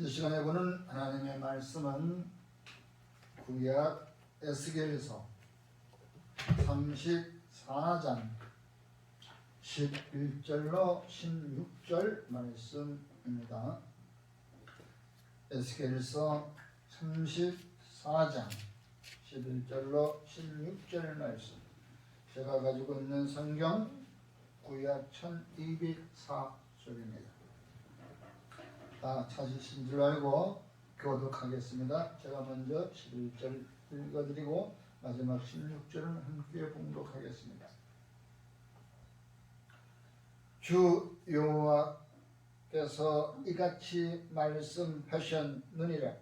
이 시간에 보는 하나님의 말씀은 구약 에스겔서 34장 11절로 16절 말씀입니다. 에스겔서 34장 11절로 16절 말씀 제가 가지고 있는 성경 구약 1204쪽입니다. 다 찾으신 줄 알고 교독하겠습니다. 제가 먼저 11절 읽어드리고 마지막 16절은 함께 봉독하겠습니다. 주 여호와께서 이같이 말씀하셨느니라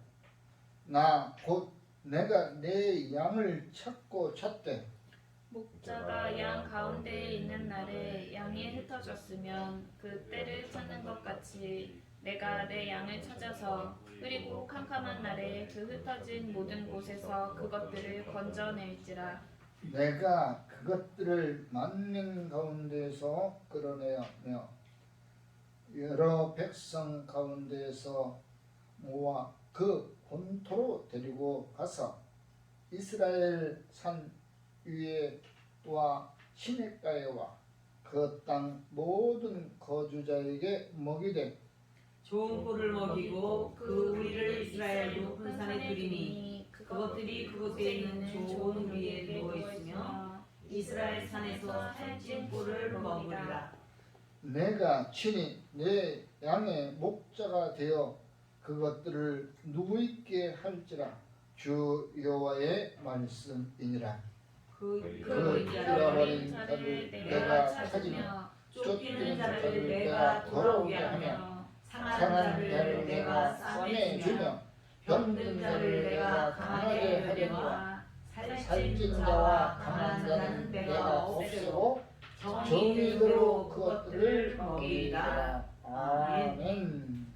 나 곧 내가 내 양을 찾고 찾되 목자가 양 가운데에 있는 날에 양이 흩어졌으면 그 때를 찾는 것 같이 내가 내 양을 찾아서 그리고 캄캄한 날에 그 흩어진 모든 곳에서 그것들을 건져낼지라. 내가 그것들을 만민 가운데에서 끌어내며 여러 백성 가운데에서 모아 그 본토로 데리고 가서 이스라엘 산 위에와 시냇가에와 그 땅 모든 거주자에게 먹이 되 좋은 꿀을 먹이고 그 우리를 이스라엘 높은 산에 두리니 그것들이 그곳에 있는 좋은 위에 누워 있으며 이스라엘 산에서 살찐 꿀을 먹으리라. 내가 친히 내 양의 목자가 되어 그것들을 누구있게 할지라. 주 여호와의 말씀이니라. 그그 잃어버린 잃어버린 자를 자를 내가 내가 찾으며 쫓기는 자를 내가 돌아오게 하며 상한 자를 내가 싸매주며 싸매 주며 병든 자를 내가 강하게 하려니와 살찐 자와 강한 자는 내가 없애고 정의대로 그것들을. 먹이리라 아멘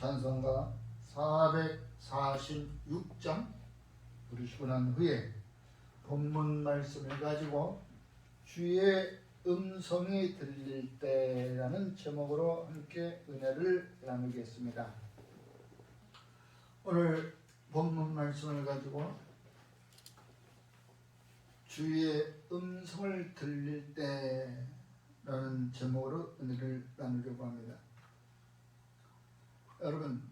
찬송가 446장 부르시고 난 후에 본문 말씀을 가지고 주의 음성이 들릴 때라는 제목으로 함께 은혜를 나누겠습니다. 오늘 본문 말씀을 가지고 주의 음성을 들릴 때라는 제목으로 은혜를 나누려고 합니다. 여러분,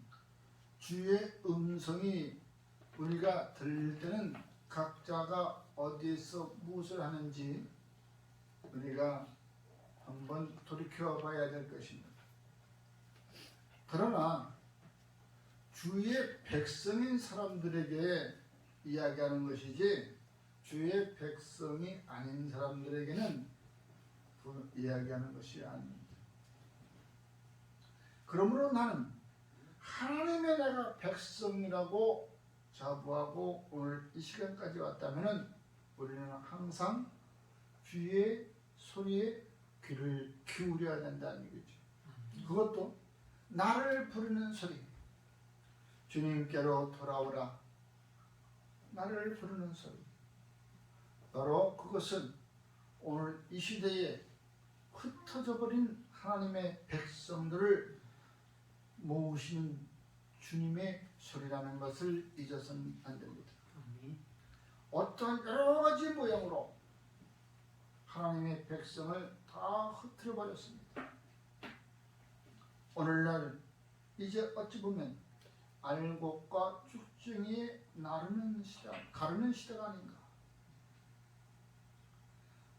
주의 음성이 우리가 들릴 때는 각자가 어디에서 무엇을 하는지 우리가 한번 돌이켜 봐야 될 것입니다. 그러나 주의 백성인 사람들에게 이야기하는 것이지 주의 백성이 아닌 사람들에게는 그 이야기하는 것이 아닙니다. 그러므로 나는 하나님의 내가 백성이라고 자부하고 오늘 이 시간까지 왔다면은 우리는 항상 주의 소리에 귀를 기울여야 된다는 얘기죠. 그것도 나를 부르는 소리. 주님께로 돌아오라. 나를 부르는 소리. 바로 그것은 오늘 이 시대에 흩어져 버린 하나님의 백성들을 모으시는 주님의 소리라는 것을 잊어서는 안 됩니다. 어떤 여러 가지 모양으로 하나님의 백성을 다 흩트려 버렸습니다. 오늘날 이제 어찌 보면 알곡과 쭉증이 나르는 시대, 가르는 시대가 아닌가.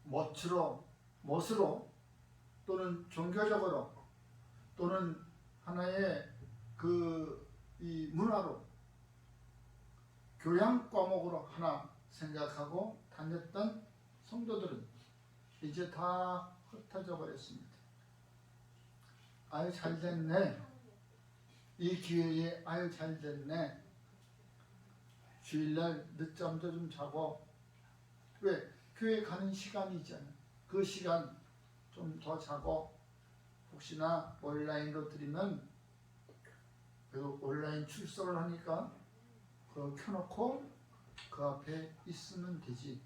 멋으로, 멋으로 또는 종교적으로 또는 하나의 그 이 문화로 교양 과목으로 하나 생각하고 다녔던 성도들은 이제 다 흩어져 버렸습니다. 아유 잘 됐네. 이 기회에 아유 잘 됐네. 주일날 늦잠도 좀 자고 왜 교회 가는 시간이 있잖아. 그 시간 좀 더 자고 혹시나 온라인으로 드리면 그 온라인 출석을 하니까 그 켜놓고 그 앞에 있으면 되지.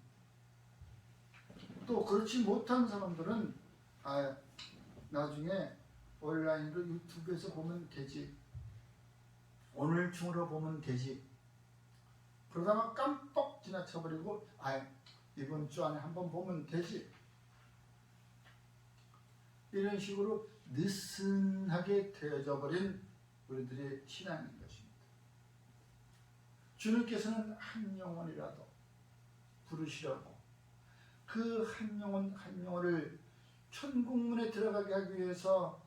또 그렇지 못한 사람들은 아 나중에 온라인으로 유튜브에서 보면 되지. 오늘 중으로 보면 되지. 그러다가 깜빡 지나쳐버리고 아 이번 주 안에 한번 보면 되지. 이런 식으로 느슨하게 되어져 버린 우리들의 신앙인 것입니다. 주님께서는 한 영혼이라도 부르시려고 그 한 영혼 한 영혼을 천국문에 들어가게 하기 위해서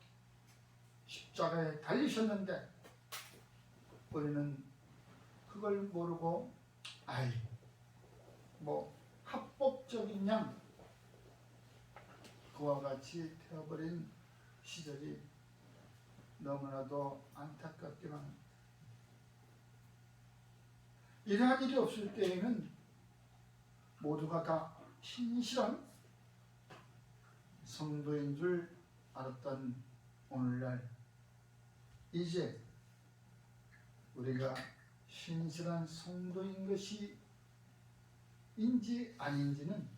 십자가에 달리셨는데 우리는 그걸 모르고 아이 뭐 합법적인 양 그와 같이 되어버린 시절이 너무나도 안타깝기만 합니다. 이러한 일이 없을 때에는 모두가 다 신실한 성도인 줄 알았던 오늘날 이제 우리가 신실한 성도인 것이 인지 아닌지는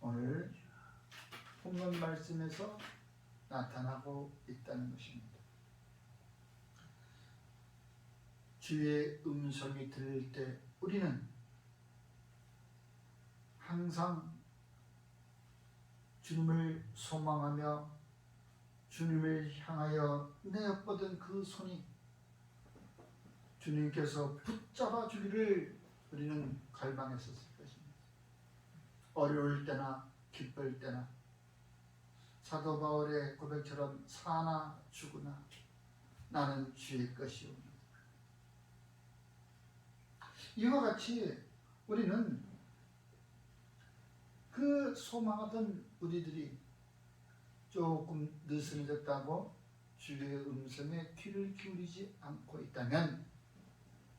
오늘 본문 말씀에서 나타나고 있다는 것입니다. 주의 음성이 들릴 때 우리는 항상 주님을 소망하며 주님을 향하여 내어뻗은 그 손이 주님께서 붙잡아 주기를 우리는 갈망했었을 것입니다. 어려울 때나 기쁠 때나 사도 바울의 고백처럼 사나 죽으나 나는 주의 것이오니 이와 같이 우리는 그 소망하던 우리들이 조금 느슨해졌다고 주의 음성에 귀를 기울이지 않고 있다면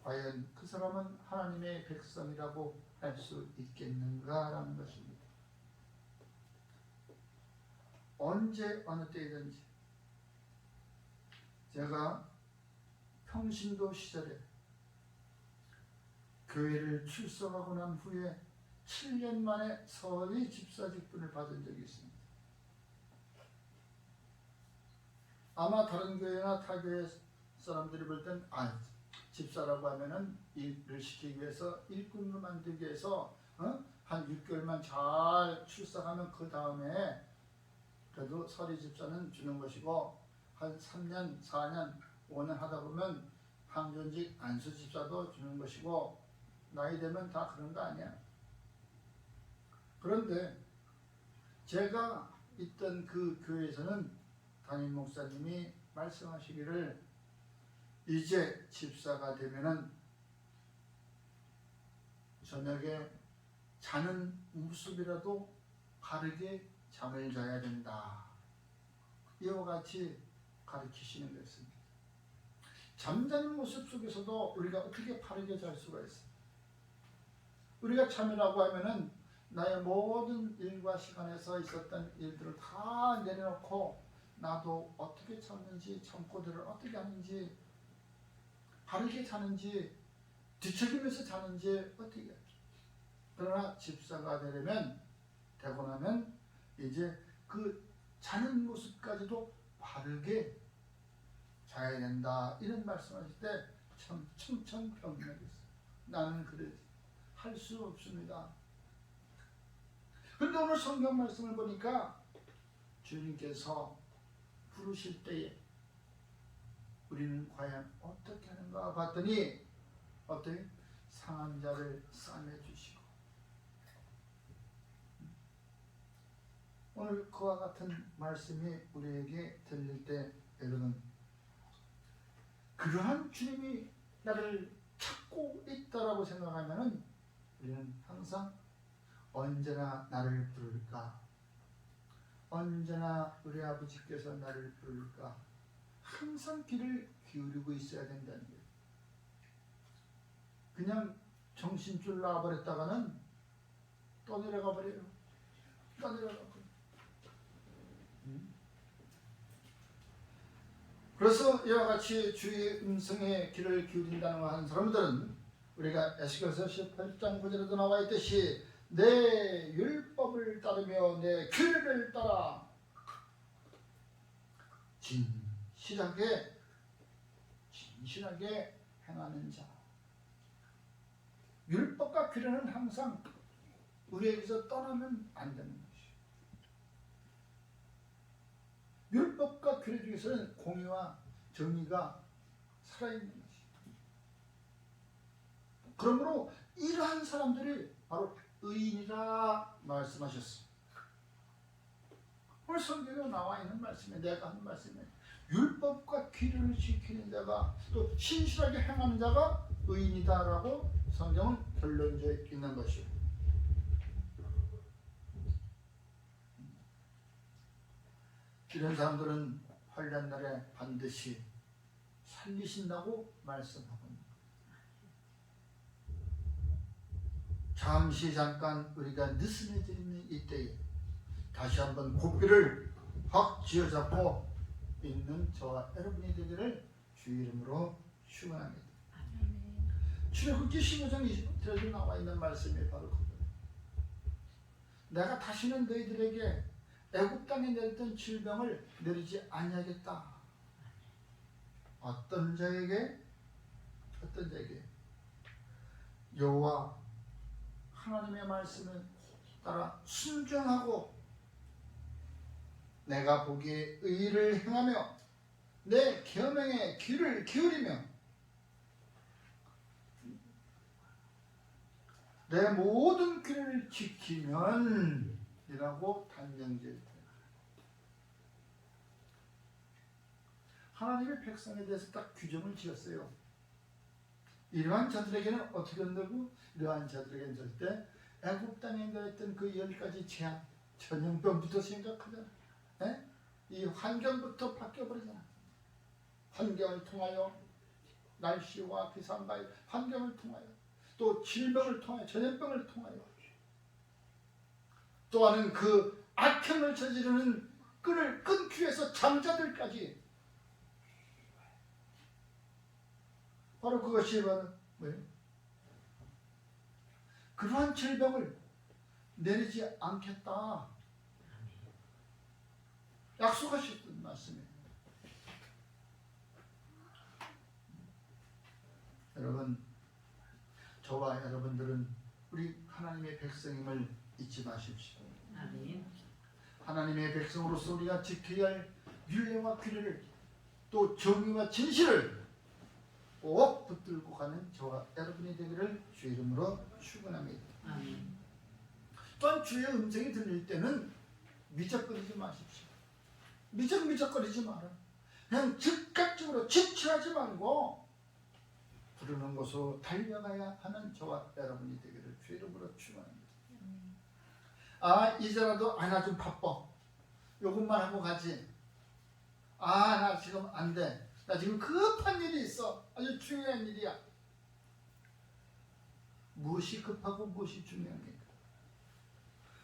과연 그 사람은 하나님의 백성이라고 할 수 있겠는가라는 것입니다. 언제 어느 때이든지 제가 평신도 시절에 교회를 출석하고 난 후에 7년 만에 서리 집사 직분을 받은 적이 있습니다. 아마 다른 교회나 타 교회 사람들이 볼 땐 아, 집사라고 하면은 일을 시키기 위해서 일꾼으로 만들기 위해서 어? 한 6개월만 잘 출석하면 그 다음에 그래도 서리 집사는 주는 것이고 한 3년, 4년, 5년 하다 보면 항존직 안수 집사도 주는 것이고 나이 되면 다 그런 거 아니야. 그런데 제가 있던 그 교회에서는 담임 목사님이 말씀하시기를 이제 집사가 되면은 저녁에 자는 모습이라도 바르게 잠을 자야 된다. 이와 같이 가르치시는 것입니다. 잠자는 모습 속에서도 우리가 어떻게 바르게 잘 수가 있어? 우리가 참이라고 하면은 나의 모든 일과 시간에서 있었던 일들을 다 내려놓고 나도 어떻게 참는지 참고들을 어떻게 하는지 바르게 자는지 뒤척이면서 자는지 어떻게 그러나 집사가 되려면 되고 나면 이제 그 자는 모습까지도 바르게 자야 된다. 이런 말씀하실 때 참 청천벽력했어요. 나는 그래 할 수 없습니다 근데 오늘 성경 말씀을 보니까 주님께서 부르실 때에 우리는 과연 어떻게 하는가 봤더니 어떻게 상한 자를 싸매 주시고. 오늘 그와 같은 말씀이 우리에게 들릴 때 여러분 그러한 주님이 나를 찾고 있다라고 생각하면은 우리는 항상 언제나 나를 부를까 언제나 우리 아버지께서 나를 부를까 항상 귀를 기울이고 있어야 된다는 거예요. 그냥 정신줄 놔버렸다가는 떠내려가 버려요. 떠내려가 버려요. 음? 그래서 이와 같이 주의 음성에 귀를 기울인다는 하는 사람들은 우리가 에스겔서 18장 9절에도 나와 있듯이 내 율법을 따르며 내 규례를 따라 진실하게 진실하게 행하는 자. 율법과 규례는 항상 우리에게서 떠나면 안 되는 것이. 율법과 규례 중에서는 공의와 정의가 살아있는 것이. 그러므로 이러한 사람들이 바로 의인이라 말씀하셨습니다. 오늘 성경에 나와 있는 말씀에 내가 한 말씀에 율법과 규례를 지키는 자가 또 신실하게 행하는 자가 의인이다라고 성경은 결론져 있는 것이요. 이런 사람들은 환란 날에 반드시 살리신다고 말씀하고 있는 잠시 잠깐 우리가 느슨해지는 이때에 다시 한번 고삐를 확 쥐어잡고 있는 저와 여러분이 되기를 주 이름으로 축원합니다. 출애굽기 15장 20절에 나와 있는 말씀이 바로 그거예요. 내가 다시는 너희들에게 애굽 땅에 내렸던 질병을 내리지 아니하겠다. 어떤 자에게 어떤 자에게 여호와 하나님의 말씀을 따라 순종하고 내가 보기에 의를 행하며 내 계명에 귀를 기울이며 내 모든 규례를 지키면 이라고 단정지을 때 하나님의 백성에 대해서 딱 규정을 지었어요. 이러한 자들에게는 어떻게 한다고? 이러한 자들에게는 절대 애굽 땅에 있던 그 열 가지 재앙, 전염병부터 생각하잖아. 에? 이 환경부터 바뀌어 버리잖아. 환경을 통하여 날씨와 기상과 환경을 통하여 또 질병을 통하여 전염병을 통하여 또한 그 악행을 저지르는 끈을 끊기 위해서 장자들까지 바로 그것이 뭐예요? 그러한 질병을 내리지 않겠다 약속하셨던 말씀이에요. 여러분 저와 여러분들은 우리 하나님의 백성임을 잊지 마십시오. 아멘. 하나님의 백성으로서 우리가 지켜야 할 율례와 규례를 또 정의와 진실을 꼭 붙들고 가는 저와 여러분이 되기를 주 이름으로 축원합니다. 또한 주의 음성이 들릴 때는 미적거리지 마십시오. 미적미적거리지 마라. 그냥 즉각적으로 지체하지 말고 부르는 곳으로 달려가야 하는 저와 여러분이 되기를 주 이름으로 축원합니다. 아 이제라도 아나 좀 바빠. 요것만 하고 가지. 아 나 지금 안 돼. 나 지금 급한 일이 있어. 아주 중요한 일이야. 무엇이 급하고 무엇이 중요합니까?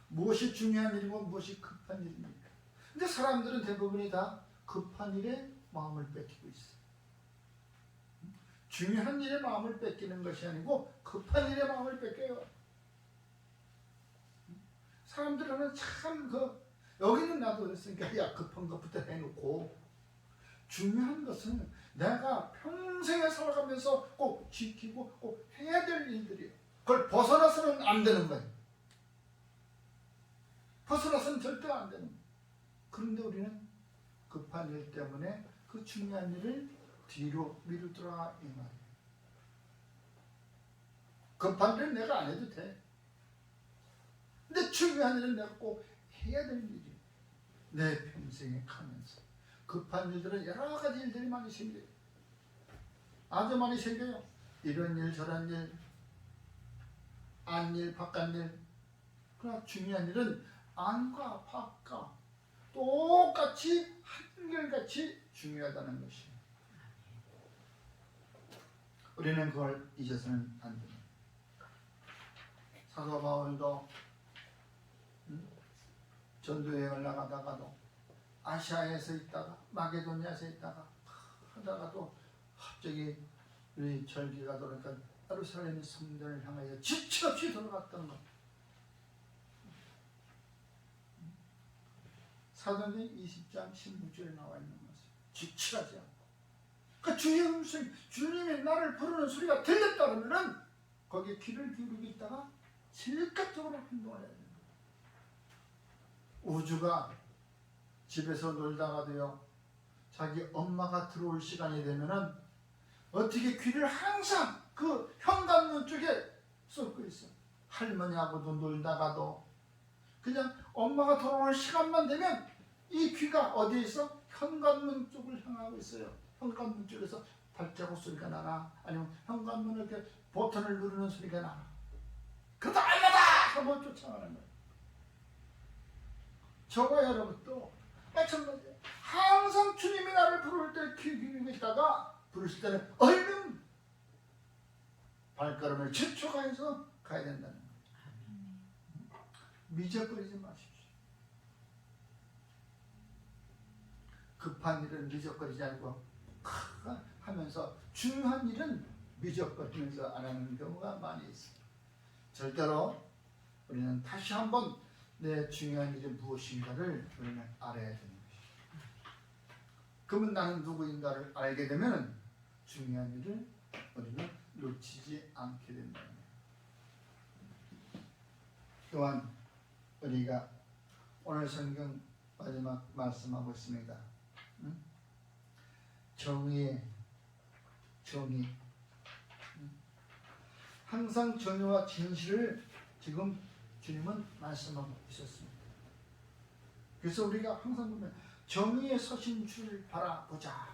무엇이 중요한 일이고 무엇이 급한 일입니까? 근데 사람들은 대부분이 다 급한 일에 마음을 뺏기고 있어. 중요한 일에 마음을 뺏기는 것이 아니고 급한 일에 마음을 뺏겨요. 사람들은 참 그 여기는 나도 그랬으니까 야 급한 것부터 해놓고 중요한 것은 내가 평생에 살아가면서 꼭 지키고 꼭 해야 될 일들이에요. 그걸 벗어나서는 안 되는 거예요. 벗어나서는 절대 안 되는 거예요. 그런데 우리는 급한 일 때문에 그 중요한 일을 뒤로 미루더라 이 말이에요. 급한 일은 내가 안 해도 돼. 근데 중요한 일은 내가 꼭 해야 될 일이에요. 내 평생에 가면서. 급한 일들은 여러 가지 일들이 많이 생겨요. 아주 많이 생겨요. 이런 일, 저런 일, 안일, 바깥일. 그러나 중요한 일은 안과 밖과 똑같이 한결같이 중요하다는 것이에요. 우리는 그걸 잊어서는 안 됩니다. 사도 바울도 음? 전도 여행을 나가다가도 아시아에서 있다가 마게도니아에서 있다가 하다가도 갑자기 우리 절기가 돌아니까 예루살렘 성전을 향하여 지체 없이 돌아갔던 것. 사도행 20장 16절에 나와 있는 것입니다. 지체하지 않고 그 주의 음성 주님의 나를 부르는 소리가 들렸다 그러면은 거기에 귀를 기울이고 있다가 즉각적으로 행동을 해야 됩니다. 우주가 집에서 놀다가도요 자기 엄마가 들어올 시간이 되면은 어떻게 귀를 항상 그 현관문 쪽에 쏟고 있어. 할머니하고도 놀다가도 그냥 엄마가 돌아올 시간만 되면 이 귀가 어디에 있어? 현관문 쪽을 향하고 있어요. 현관문 쪽에서 발자국 소리가 나나 아니면 현관문을 이렇게 버튼을 누르는 소리가 나나 그다 알려다 하고 쫓아가는 거예요. 저와 여러분도 마찬가지예요. 항상 주님이 나를 부를 때 귀 기울이고 있다가 부르실 때는 얼른 발걸음을 최초가해서 가야 된다는 거예요. 미적거리지 마십시오. 급한 일은 미적거리지 않고 크 하면서 중요한 일은 미적거리면서 안 하는 경우가 많이 있습니다. 절대로 우리는 다시 한번 내 중요한 일이 무엇인가를 우리는 알아야 되는 것입니다. 그러면 나는 누구인가를 알게 되면 중요한 일을 우리는 놓치지 않게 거예요. 또한 우리가 오늘 성경 마지막 말씀하고 있습니다. 응? 정의의 정의. 응? 항상 정의와 진실을 지금 주님은 말씀하고 있었습니다. 그래서 우리가 항상 보면 정의에 서신 주를 바라보자.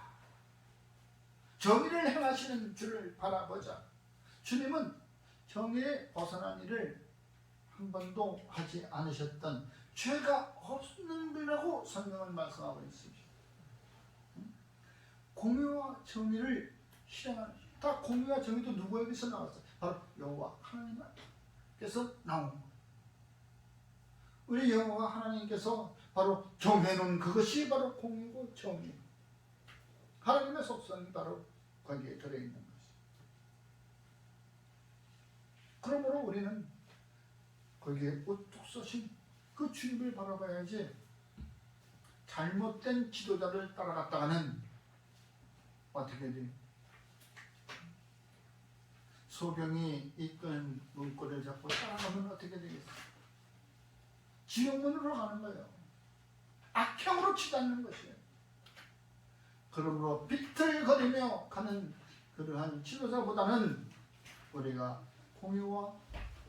정의를 행하시는 주를 바라보자. 주님은 정의에 벗어난 일을 한 번도 하지 않으셨던 죄가 없는 분이라고 성경은 말씀하고 있습니다. 응? 공의와 정의를 실행하는 다 공의와 정의도 누구에게서 나왔어요? 바로 여호와 하나님께서 나온 거예요. 우리 여호와 하나님께서 바로 정해놓은 그것이 바로 공의고 정의. 하나님의 속성이 바로 거기에 들어있는 것이. 그러므로 우리는 거기에 우뚝 서신 그 주님을 바라봐야지 잘못된 지도자를 따라갔다가는 어떻게 돼? 소병이 이끄는 문고리를 잡고 따라가면 어떻게 되겠어? 지옥문으로 가는 거예요. 악형으로 치닫는 것이에요. 그러므로 비틀거리며 가는 그러한 지도자보다는 우리가 공유와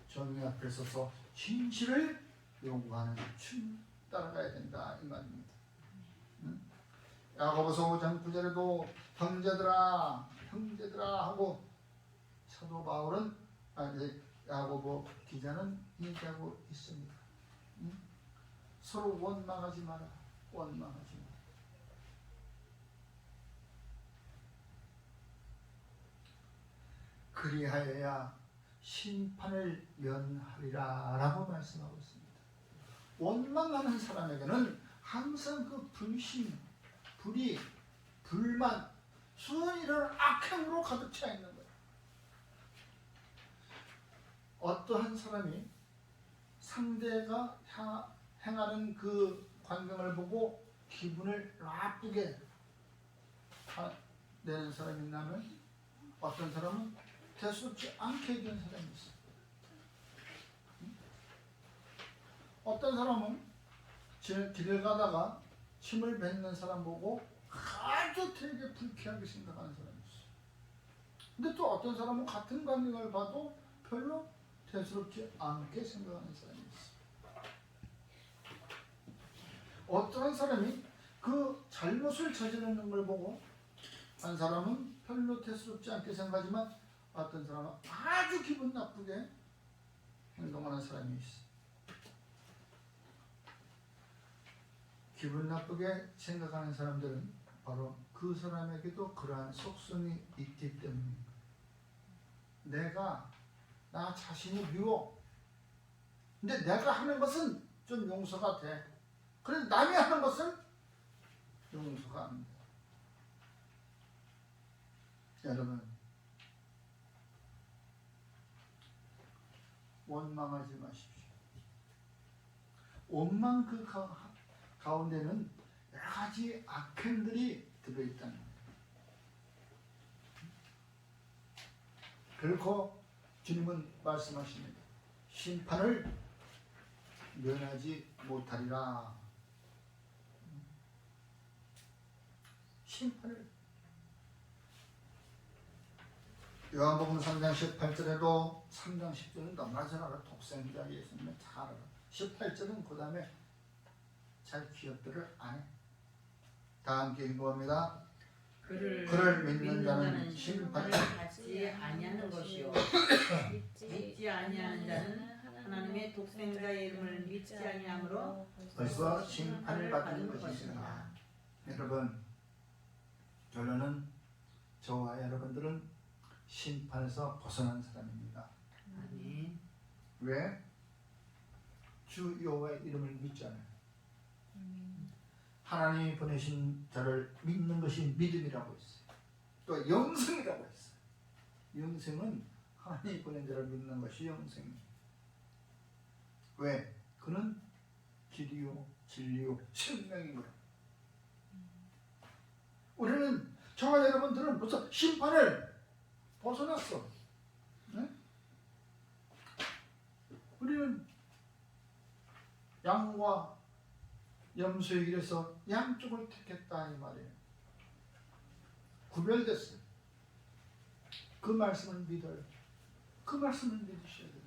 정의 앞에 서서 진실을 요구하는 춤 따라가야 된다 이 말입니다. 응? 야고보서 5장 9절에도 형제들아 형제들아 하고 사도 바울은 아니 야고보 기자는 얘기하고 있습니다. 응? 서로 원망하지 마라. 원망하지 마라. 그리하여야 심판을 면하리라 라고 말씀하고 있습니다. 원망하는 사람에게는 항상 그 불신, 불의, 불만, 수은 이런 악행으로 가득 차 있는 거예요. 어떠한 사람이 상대가 향- 행하는 그 광경을 보고 기분을 나쁘게 하- 내는 사람이 있다면 어떤 사람은 대수롭지 않게 얘기하는 사람이 있어. 응? 어떤 사람은 제 길을 가다가 침을 뱉는 사람 보고 아주 되게 불쾌하게 생각하는 사람이 있어. 근데 또 어떤 사람은 같은 광경을 봐도 별로 대수롭지 않게 생각하는 사람이 있 어. 어떤 사람이 그 잘못을 저지르는 걸 보고 한 사람은 별로 대수롭지 않게 생각하지만 어떤 사람은 아주 기분 나쁘게 행동하는 사람이 있어. 기분 나쁘게 생각하는 사람들은 바로 그 사람에게도 그러한 속성이 있기 때문입니다. 내가 나 자신이 미워. 근데 내가 하는 것은 좀 용서가 돼. 그런데 남이 하는 것은 용서가 안 돼. 여러분, 원망하지 마십시오. 원망 그 가, 가운데는 여러 가지 악행들이 들어있다는. 그렇고 주님은 말씀하십니다. 심판을 면하지 못하리라. 심판을 요한복음 3장 18절에도 3장 10절은 너무나 잘 알아. 독생자 예수님은 잘 알아. 18절은 그 다음에 잘 기억들을 안 해. 다 함께 읽어봅니다. 그를, 그를 믿는 자는 심판을 받지 아니하는 것이요 믿지 아니하는 자는 하나님의 독생자의 이름을 믿지 아니하므로 벌써 심판을 받는 것이니라. 여러분, 결론은 저와 여러분들은 심판에서 벗어난 사람입니다. 아멘. 왜? 주 여호와의 이름을 믿잖아요. 하나님이 보내신 자를 믿는 것이 믿음이라고 했어요. 또 영생이라고 했어요. 영생은 하나님이 보낸 자를 믿는 것이 영생이에요. 왜? 그는 길이요, 진리요, 생명인 거예요. 우리는 저와 여러분들은 벌써 심판을 벗어났어. 네? 우리는 양과 염소의 길에서 양쪽을 택했다 이 말이에요. 구별됐어요. 그 말씀을 믿어요. 그 말씀을 믿으셔야 돼요.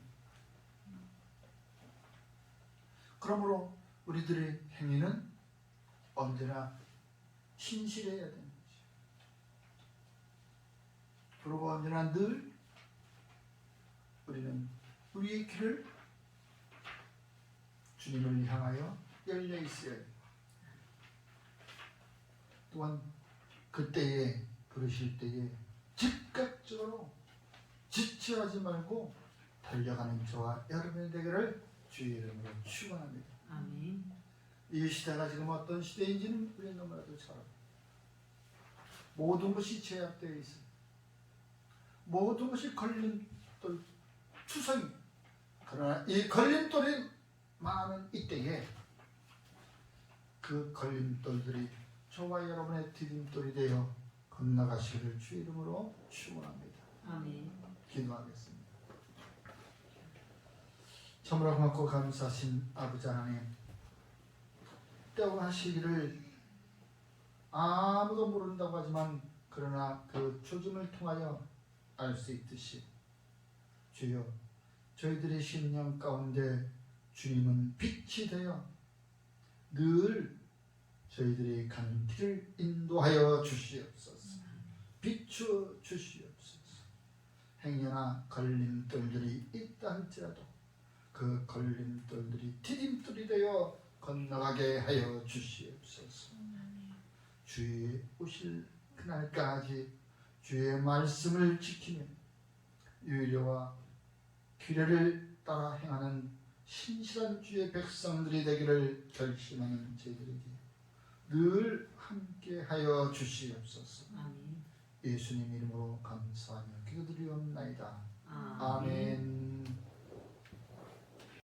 그러므로 우리들의 행위는 언제나 신실해야 되는 거죠. 그리고 언제나 늘 우리는 우리의 길을 주님을 향하여 열려 있어야 돼요. 또한 그때에 그러실 때에 즉각적으로 지체하지 말고 달려가는 저와 여러분의 되기를 주의 이름으로 축원합니다. 이 시대가 지금 어떤 시대인지는 우리 너무나도 잘 알아요. 모든 것이 제약되어 있어요. 모든 것이 걸림돌 추성이. 그러나 이 걸림돌이 많은 이 때에 그 걸림돌들이 저와 여러분의 디딤돌이 되어 건너가시기를 주 이름으로 축원합니다. 아멘. 기도하겠습니다. 참으로 고맙고 감사하신 아버지 하나님 때와 하시기를 아무도 모른다고 하지만 그러나 그 초점을 통하여 알 수 있듯이 주여 저희들의 심령 가운데 주님은 빛이 되어 늘 저희들이 가는 길을 인도하여 주시옵소서. 비추어 주시옵소서. 행여나 걸림돌들이 있다 할지라도 그 걸림돌들이 디딤돌이 되어 건너가게 하여 주시옵소서. 주의 오실 그날까지 주의 말씀을 지키며 유일과 규례를 따라 행하는 신실한 주의 백성들이 되기를 결심하는 저희들에게 늘 함께 하여 주시옵소서. 아멘. 예수님 이름으로 감사하며 기도드리옵나이다. 아멘. 아멘.